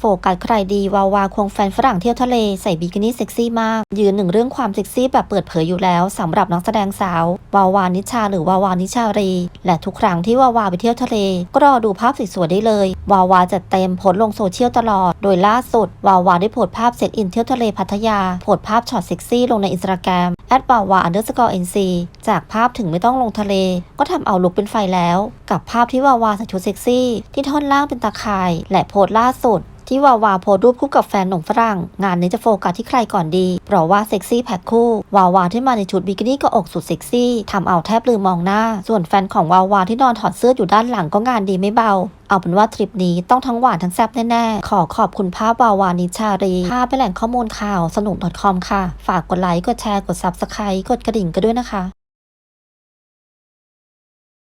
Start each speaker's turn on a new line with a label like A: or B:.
A: โฟกัสใครดีวาวาควงแฟนฝรั่งเที่ยวทะเลใส่บิกินี่เซ็กซี่มาก ยืนหนึ่งเรื่องความเซ็กซี่แบบเปิดเผยอยู่แล้วสำหรับนักแสดงสาว วาวานิชาหรือวาวานิชารี และทุกครั้งที่วาวาไปเที่ยวทะเล ก็รอดูภาพสวยๆได้เลย วาวาจัดเต็มโพสลงโซเชียลตลอด โดยล่าสุด วาวาได้โพสภาพเซ็ตอินเที่ยวทะเลพัทยาโพสภาพช็อตเซ็กซี่ลงในอินสตาแกรมแอดวาวาอันเดอร์สกอร์เอ็นซีจากภาพถึงไม่ต้องลงทะเล ก็ทำเอาลุกเป็นไฟแล้ว กับภาพที่วาวาใส่ชุดเซ็กซี่ ที่ท่อนล่างเป็นตาข่าย และโพสล่าสุด ที่วาวาโพสรูปคู่กับแฟนหนุ่มฝรั่ง งานนี้จะโฟกัสที่ใครก่อนดี เพราะว่าเซ็กซี่แพ็คคู่ วาวาที่มาในชุดบิกินี่ก็อกสุดเซ็กซี่ทำเอาแทบลืมมองหน้า ส่วนแฟนของวาวาที่นอนถอดเสื้ออยู่ด้านหลังก็งานดีไม่เบาเอาเป็นว่าทริปนี้ต้องทั้งหวานทั้งแซ่บแน่ ๆ ขอขอบคุณภาพวาวานิชารี ภาพเป็นแหล่งข้อมูลข่าวสนุก .com ค่ะ ฝากกดไลค์ กดแชร์ กด Subscribe กดกระดิ่งกันด้วยนะคะ